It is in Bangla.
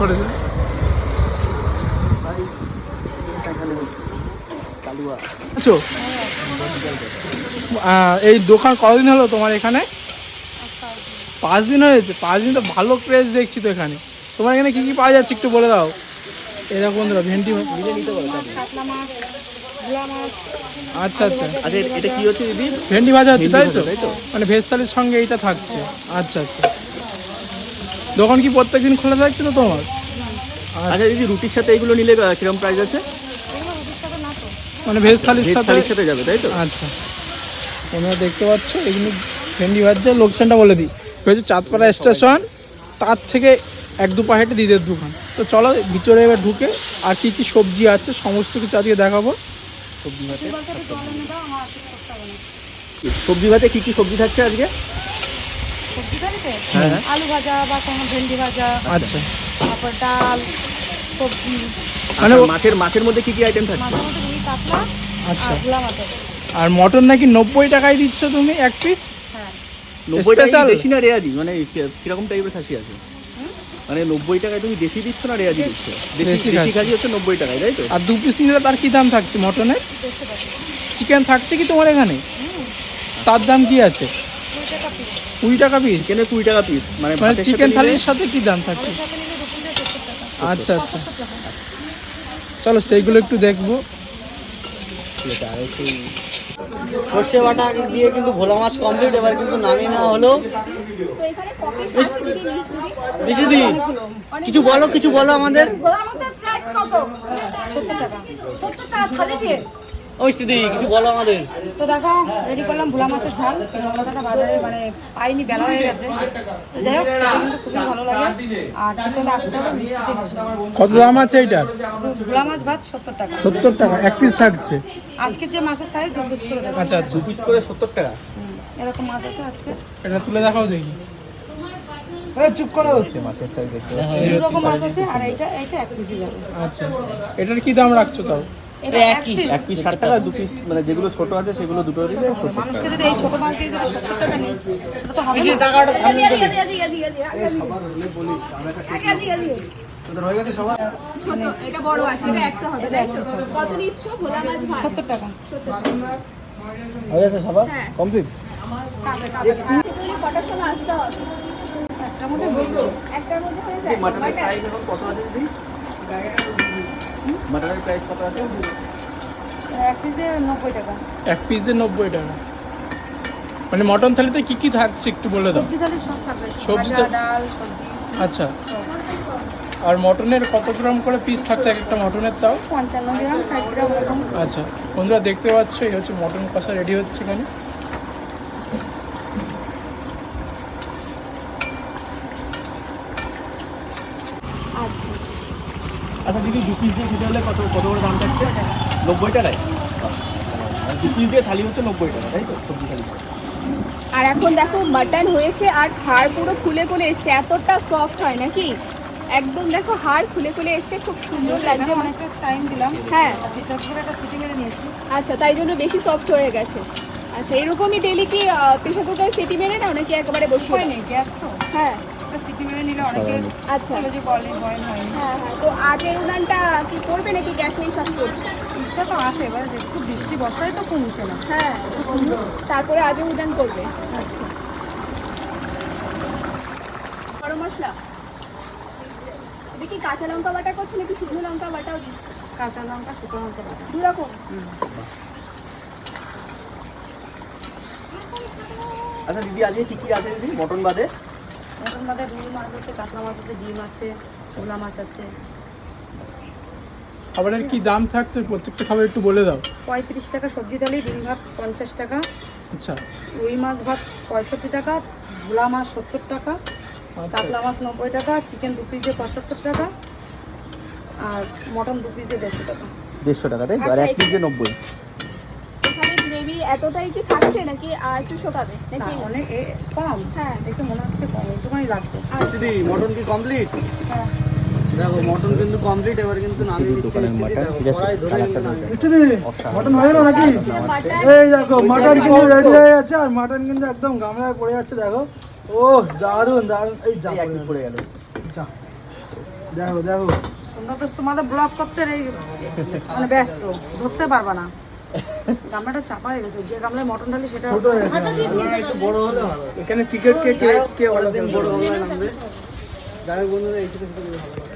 করেছে এই দোকান কতদিন হলো তোমার এখানে? পাঁচ দিন হয়েছে। পাঁচ দিন তো ভালো ক্রেজ দেখছি তো এখানে। তোমার এখানে কি কি পাওয়া যাচ্ছে একটু বলে দাও। এরকম বন্ধুরা ভেন্ডি আচ্ছা আচ্ছা। আচ্ছা এটা কি হচ্ছে দিদি? ভেন্ডি ভাজা হচ্ছে তাই তো? তাই তো? মানে ভেজ থালির সঙ্গে এইটা থাকছে। আচ্ছা আচ্ছা। দোকান কি প্রত্যেকদিন খোলা থাকছে তো তোমার? আচ্ছা দিদি রুটির সাথে এগুলো নিলে কিরম প্রাইস আছে? মানে ভেজ থালির সাথে? থালির সাথে যাবে তাই তো? আচ্ছা। তোমরা দেখতে পাচ্ছ এগুলো ভেন্ডি ভাজছে। লোকেশনটা বলে দিই। হয়েছে চাঁদপাড়া স্টেশন তার থেকে এক দু পা হেঁটে দিদের দোকান। তো চলো ভিতরে এবার ঢুকে আর কি কি সবজি আছে সমস্ত কিছু আজকে দেখাবো। সবজি ভাতে? সবজি ভাতে কী কী সবজি থাকছে আজকে? সবজি বাড়িতে? হ্যাঁ। আলু ভাজা বা কোনো ভেন্ডি ভাজা আচ্ছা। তারপর ডাল সবজি। মানে আচ্ছা, মাছের মাছের মধ্যে কি কি আইটেম মধ্যে রুই কাতলা আচ্ছা। আর ভোলা মাছের আর মটন নাকি নব্বই টাকায় দিচ্ছ তুমি এক পিস হ্যাঁ। নব্বই টাকা? দেশি না রেয়াজি? মানে কীরকম টাইপের খাসি আছে? মানে নব্বই টাকায় তুমি দেশি দিচ্ছ না রেয়াজি দিচ্ছ? দেশি। দেশি দেশি খাসি। খাসি হচ্ছে নব্বই টাকায় তাই তো? আর দু পিস নিলে তার কি দাম থাকছে মটনের? চিকেন থাকছে কি তোমার এখানে? তার দাম কি আছে? কুড়ি টাকা পিস চিকেনে কুড়ি টাকা পিস মানে মানে চিকেন থালির সাথে কি দাম থাকছে? আচ্ছা আচ্ছা। চলো সেইগুলো একটু দেখব। সর্ষে বাটা দিয়ে কিন্তু ভোলা মাছ কমপ্লিট এবার কিন্তু নামিয়ে নেওয়া হলো। দিদি কিছু বলো কিছু বলো আমাদের। গোলাম হচ্ছে প্রাইস কত? সত্তর টাকা। সত্তর টাকা থালি দিয়ে। ও দিদি কিছু বলো আমাদের। তো দেখো রেডি করলাম ভোলা মাছের ঝাল। কলকাতা বাজারে মানে পাইনি বেলা হয়ে গেছে। যাই হোক কিন্তু খুবই ভালো লাগে। আর খেতে আসতে হবে মিষ্টিতে বেশি কত দাম আছে এইটার? ভোলা মাছ ভাত সত্তর টাকা। সত্তর টাকা এক পিস থাকছে। আজকে যে মাছের সাইজ দু পিস করে দেবো। আচ্ছা আচ্ছা। পিস করে সত্তর টাকা? এরকম মাছ আছে আজকে। এটা তুলে দেখাও দেখি। চুপ করা হচ্ছে মাছের সাইজ দেখতে। দু রকম মাছ আছে আর এইটা এইটা এক পিসই যাবে। আচ্ছা। এটার কি দাম রাখছো তাও? এক পিস ষাট টাকা দু পিস মানে যেগুলো ছোট আছে সেগুলো দুটো মানুষকে যদি এই ছোট মাছ দিয়ে যদি সত্তর টাকা নেই সেটা তো হবে সত্তর টাকা। হয়ে গেছে সবার। কমপ্লিট কটার সময় আসতে হবে? একটার মধ্যে বলব একটার মধ্যে হয়ে যায় কত আছে দিদি? মাটনের প্রাইস কত আছে? এক পিসে নব্বই টাকা। এক পিসে নব্বই টাকা। মানে মটন থালিতে কি কি থাকছে একটু বলে দাও? সবজি ডাল আচ্ছা। আর মটনের কত গ্রাম করে পিস থাকছে? এক একটা মটনের তাও? পঞ্চান্ন গ্রাম ষাট গ্রাম আচ্ছা। বন্ধুরা দেখতে পাচ্ছ এই হচ্ছে মটন কষা রেডি হচ্ছে এখানে আচ্ছা আচ্ছা দিদি দু পিস দিয়ে খেতে হলে কত কত করে দাম থাকছে? নব্বই টাকায়? দু পিস দিয়ে থালি হচ্ছে নব্বই টাকা তাই তো? সবজি থালি আর এখন দেখো মাটন হয়েছে আর হাড় পুরো খুলে খুলে এসছে। এতটা সফট হয় নাকি? একদম দেখো হাড় খুলে খুলে এসছে খুব সুন্দর লাগছে। অনেকটা টাইম দিলাম। হ্যাঁ। প্রেশার করে একটা সিটি মেরে নিয়েছি। আচ্ছা তাই জন্য বেশি সফট হয়ে গেছে। আচ্ছা এরকমই ডেলি কি প্রেশার কুকারে সিটি মেরে না নাকি একেবারে বসিয়ে হয় গ্যাস তো। হ্যাঁ। একটা সিটি মেরে নিলে অনেকে আচ্ছা। বলে যে বয়েল হয়নি হ্যাঁ হ্যাঁ তো আগে উনানটা কি করবে নাকি গ্যাসেই সব করবে? ইচ্ছা তো আছে এবার খুব বৃষ্টি বর্ষায় তো কমছে না। হ্যাঁ তারপরে আজও উদান করবে। আচ্ছা। গরম মশলা? এটা কি কাঁচা লঙ্কা বাটা করছ নাকি শুকনো লঙ্কা বাটাও দিচ্ছ? কাঁচা লঙ্কা শুকনো লঙ্কা বাটা। দু রকম আচ্ছা দিদি আজকে কি কি আছে দিদি? মটন বাদে? মটন বাদে রুই মাছ আছে কাতলা মাছ আছে ডিম আছে ছোলা মাছ আছে। খাবারের কি দাম থাকছে? প্রত্যেকটা খাবার একটু বলে দাও। পঁয়ত্রিশ টাকা সবজি থালি ডিম ভাত পঞ্চাশ টাকা। আচ্ছা। রুই মাছ ভাত পঁয়ষট্টি টাকা ভোলা মাছ সত্তর টাকা আচ্ছা। কাতলা মাছ নব্বই টাকা চিকেন দু পিস দিয়ে পঁচাত্তর টাকা আর মটন দু পিস দিয়ে দেড়শো টাকা। দেড়শো টাকা তাই আর এক পিস দিয়ে নব্বই। এতটাই কি থাকছে নাকি আর একটু শোকাবে? নাকি অনেক কম। হ্যাঁ। দেখে মনে হচ্ছে কম একটুখানি লাগবে। দিদি মটন কি কমপ্লিট হ্যাঁ। দেখো মটন কিন্তু কমপ্লিট এবার কিন্তু নামিয়ে মাটন হয়ে গেল নাকি এই দেখো মাটন কিন্তু রেডি হয়ে যাচ্ছে আর মাটন কিন্তু একদম গামলায় পড়ে যাচ্ছে দেখো। ও দারুণ দারুণ এই যা এই এক পড়ে গেল। দেখো দেখো। তোমরা তো তোমাদের ব্লগ করতে মানে ব্যস্ত ধরতে পারবা না। গামলাটা চাপা হয়ে গেছে যে গামলায় মটন ঢালি সেটা একটু বড় হলে ভালো এখানে টিকিট কে কে কে অর্ডার দিন বড় হবে নামবে। যাই বন্ধুরা এই ছোটো ছোটো ভালো